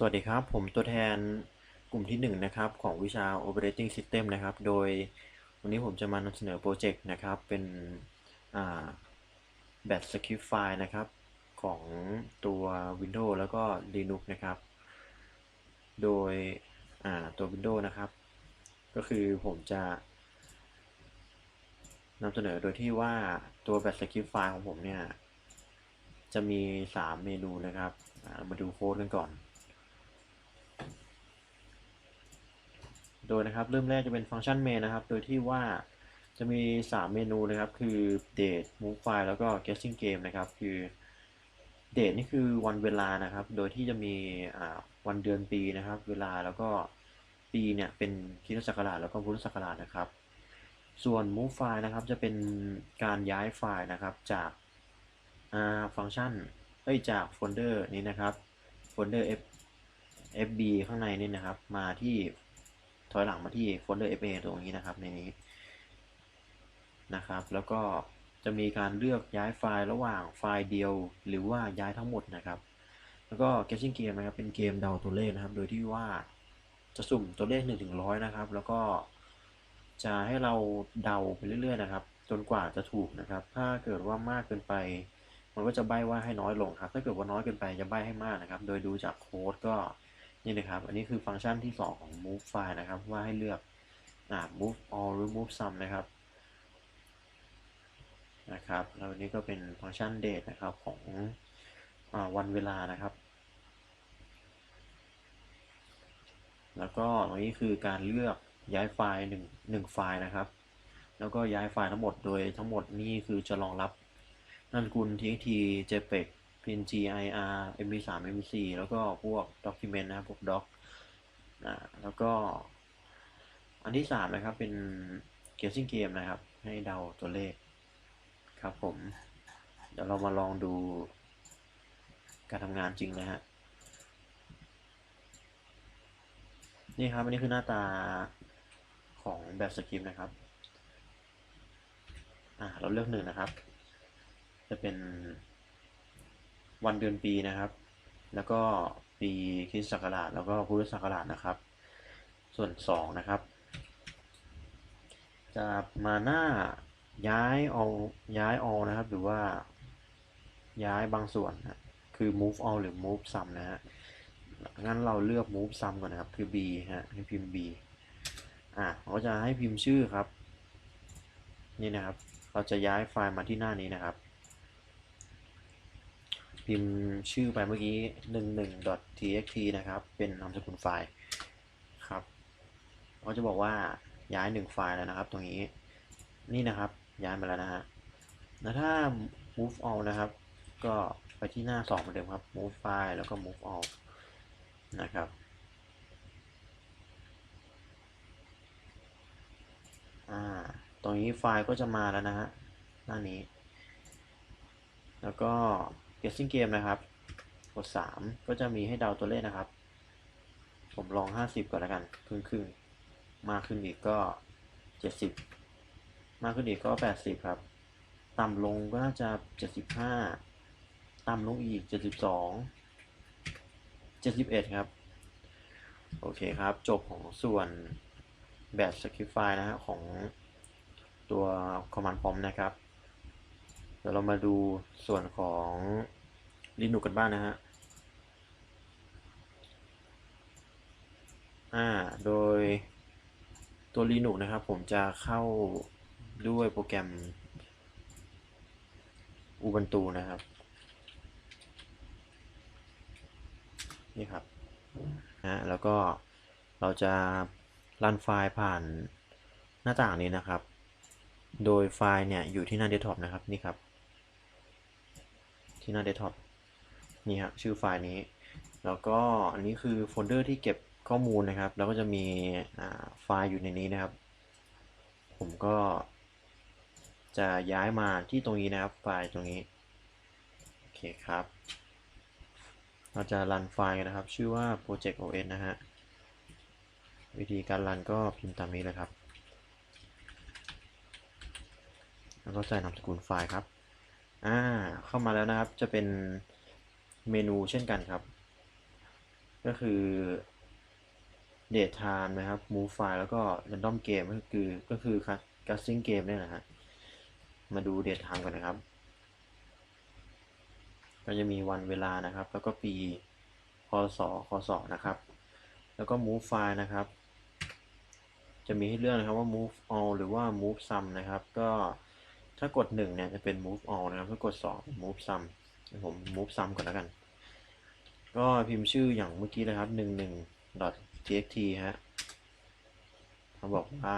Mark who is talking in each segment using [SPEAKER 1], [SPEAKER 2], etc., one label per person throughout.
[SPEAKER 1] สวัสดีครับ ผมตัวแทนกลุ่มที่1นนะครับ ของวิชา Operating System นะครับ โดยวันนี้ผมจะมานำเสนอโปรเจกต์นะครับ เป็นแบตสคริปต์ไฟล์นะครับ ของตัว Windows แล้วก็ Linux นะครับ โดยตัว Windows นะครับ ก็คือผมจะนำเสนอโดยที่ว่าตัวแบตสคริปต์ไฟล์ของผมเนี่ย จะมี 3 เมนูนะครับ มาดูโค้ดกันก่อน โดยนะครับเริ่มแรกจะเป็นฟังก์ชัน main นะครับ โดยที่ว่าจะมี 3 เมนูนะครับ คือ date move file แล้วก็ guessing game นะครับ คือ date นี่คือวันเวลานะครับ โดยที่จะมีวันเดือนปีนะครับ เวลาแล้วก็ปีเนี่ยเป็นคริสตศักราชแล้วก็พุทธศักราชนะครับ ส่วน move file นะครับจะเป็นการย้ายไฟล์นะครับจากฟังก์ชันเอ้ยจากโฟลเดอร์นี้นะครับโฟลเดอร์ f fb ข้างในนี่นะครับ มาที่ ถอยหลังมาที่โฟลเดอร์ fa ตรงนี้นะครับในนี้นะครับ แล้วก็จะมีการเลือกย้ายไฟล์ระหว่างไฟล์เดียว หรือว่าย้ายทั้งหมดนะครับ แล้วก็ guessing game นะครับเป็นเกมเดาตัวเลขนะครับ โดยที่ว่าจะสุ่มตัวเลข1ถึงร้อยนะครับ แล้วก็จะให้เราเดาไปเรื่อยๆนะครับ จนกว่าจะถูกนะครับ ถ้าเกิดว่ามากเกินไป มันก็จะใบว่าให้น้อยลงครับ ถ้าเกิดว่าน้อยเกินไปจะใบให้มากนะครับ โดยดูจากโค้ดก็ นี่นะครับ อันนี้คือฟังก์ชันที่ 2 ของ move file นะครับ ว่าให้เลือกอ่า move all หรือ move sum นะครับ นะครับ แล้วนี้ก็เป็นฟังก์ชัน date นะครับของอวันเวลานะครับ แล้วก็ตรงนี้คือการเลือกย้ายไฟล์1 1ไฟล์นะครับ แล้วก็ย้ายไฟล์ทั้งหมดโดยทั้งหมดนี่คือจะรองรับนามสกุล txt jpeg png ir mp3 mp4 แล้วก็พวก document นะครับพวก doc นะแล้วก็ อันที่3นะครับเป็น guessing game นะครับ ให้เดาตัวเลขครับผม เดี๋ยวเรามาลองดูการทำงานจริงนะฮะนี่ครับอันนี้คือหน้าตาของแบบสคริปต์นะครับ อ่าเราเลือกหนึ่งนะครับ จะเป็น วันเดือนปีนะครับ แล้วก็ปีคริสต์ศักราชแล้วก็พุทธศักราชนะครับ ส่วนสองนะครับ จะมาหน้าย้ายเอาย้าย all นะครับ หรือว่าย้ายบางส่วนนะคือ move all หรือ move sum นะฮะงั้นเราเลือก move sum ก่อนนะครับ คือ b ฮะให้พิมพ์ b อะเราจะให้พิมพ์ชื่อครับ นี่นะครับ เราจะย้ายไฟล์มาที่หน้านี้นะครับ พิมพ์ชื่อไปเมื่อกี้ 11.txt นะครับ เป็นนามสกุลไฟล์ครับเขาจะบอกว่าย้ายหนึ่งไฟล์แล้วนะครับ ตรงนี้นี่นะครับย้ายมาแล้วนะฮะแล้วถ้า move all นะครับ ก็ไปที่หน้า2เหมือนเดิมครับ move file แล้วก็ move all นะครับอ่าตรงนี้ไฟล์ก็จะมาแล้วนะฮะหน้านี้ แล้วก็ guessing game นะครับ กด 3 ก็จะมีให้เดาตัวเลขนะครับ ผมลอง 50 ก่อนแล้วกันครึ่งครึ่งมากขึ้นอีกก็ 70 มากขึ้นอีกก็ 80 ครับ ต่ำลงก็น่าจะ 75 ต่ำลงอีก 72 71 ครับ โอเคครับ จบของส่วนแบบสคริปต์ไฟล์นะฮะของตัว command prompt นะครับ ดี๋ยวเรามาดูส่วนของ Linux กันบ้างนะฮะอ่าโดยตัว Linux นะครับ ผมจะเข้าด้วยโปรแกรม Ubuntu นะครับนี่ครับนะแล้วก็เราจะรันไฟล์ผ่านหน้าต่างนี้นะครับ โดยไฟล์เนี่ยอยู่ที่หน้าเดสก์ท็อปนะครับนี่ครับ ที่หน้าเดสก์ท็อปนี่ครับชื่อไฟล์นี้ แล้วก็อันนี้คือโฟลเดอร์ที่เก็บข้อมูลนะครับ แล้วก็จะมีไฟล์อยู่ในนี้นะครับ ผมก็จะย้ายมาที่ตรงนี้นะครับ ไฟล์ตรงนี้ โอเคครับ เราจะรันไฟล์นนะครับ ชื่อว่า project os นะฮะ วิธีการรันก็พิมพ์ตามนี้เลยครับ แล้วก็ใส่นามสกุลไฟล์ครับ อ่าเข้ามาแล้วนะครับจะเป็นเมนูเช่นกันครับ ก็คือ date time นะครับ move file แล้วก็ random game ก็คือก็คือ casting game เนี่ยนะฮะมาดู date time ก่อนนะครับ ก็จะมีวันเวลานะครับ แล้วก็ปีพศคศนะครับ แล้วก็ move file นะครับ จะมีให้เลือกนะครับว่า move all หรือว่า move sum นะครับ ก็ ถ้ากด1เนี่ยจะเป็น move all นะครับถ้ากด2 move sum ผม move sum ก่อนแล้วกัน ก็พิมพ์ชื่ออย่างเมื่อกี้เลยครับ 11.txt ฮะเขาบอกว่า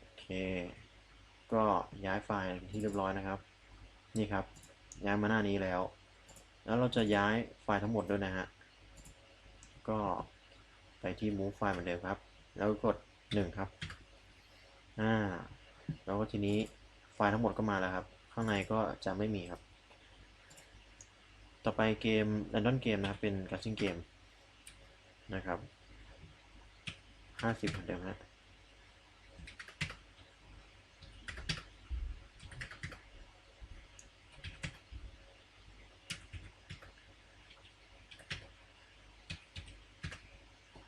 [SPEAKER 1] โอเค ก็ย้ายไฟล์ที่เรียบร้อยนะครับ นี่ครับ ย้ายมาหน้านี้แล้ว แล้วเราจะย้ายไฟล์ทั้งหมดด้วยนะฮะ ก็ไปที่ move ไฟล์เหมือนเดิมครับ แล้วกด 1 ครับ อ่า แล้วก็ทีนี้ ไฟล์ทั้งหมดก็มาแล้วครับ ข้างในก็จะไม่มีครับ ต่อไปเกม Random Game นะครับ เป็น Guessing Game นะครับ 50เหมือนเดิมฮะ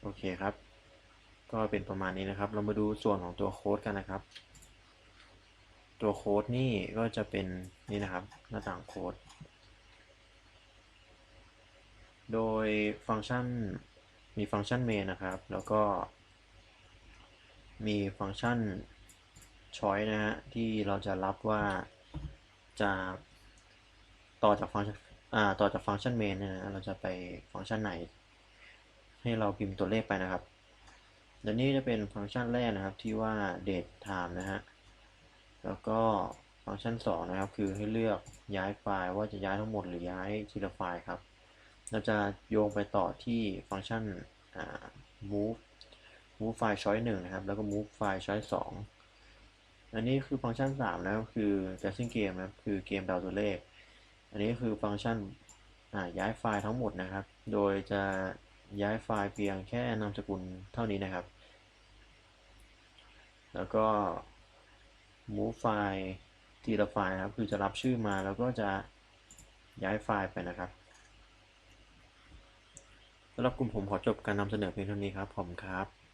[SPEAKER 1] โอเคครับ ก็เป็นประมาณนี้นะครับ เรามาดูส่วนของตัวโค้ดกันนะครับ ตัวโค้ดนี่ก็จะเป็นนี่นะครับหน้าต่างโค้ด โดยฟังก์ชันมีฟังก์ชัน main นะครับ แล้วก็มีฟังก์ชัน choice นะฮะที่เราจะรับว่าจะต่อจากฟังก์ชันอ่าต่อจากฟังก์ชัน main เนี่ยนะเราจะไปฟังก์ชันไหน ให้เราพิมพ์ตัวเลขไปนะครับเดี๋ยวนี้จะเป็นฟังก์ชันแรกนะครับที่ว่า date time นะฮะ แล้วก็ฟังก์ชัน 2 นะครับ คือให้เลือกย้ายไฟล์ว่าจะย้ายทั้งหมดหรือย้ายทีละไฟล์ครับ เราจะโยงไปต่อที่ฟังก์ชัน move move file choice 1นะครับ แล้วก็ move file choice 2 อันนี้คือฟังก์ชัน 3 นะครับ คือ guessing game นะครับ คือเกมเดาตัวเลข อันนี้คือฟังก์ชันย้ายไฟล์ทั้งหมดนะครับ โดยจะย้ายไฟล์เพียงแค่นามสกุลเท่านี้นะครับ แล้วก็ move ไฟล์ทีละไฟล์นะครับ คือจะรับชื่อมาแล้วก็จะย้ายไฟล์ไปนะครับสำหรับกลุ่มผมขอจบการนำเสนอเพียงเท่านี้ครับ ผมครับ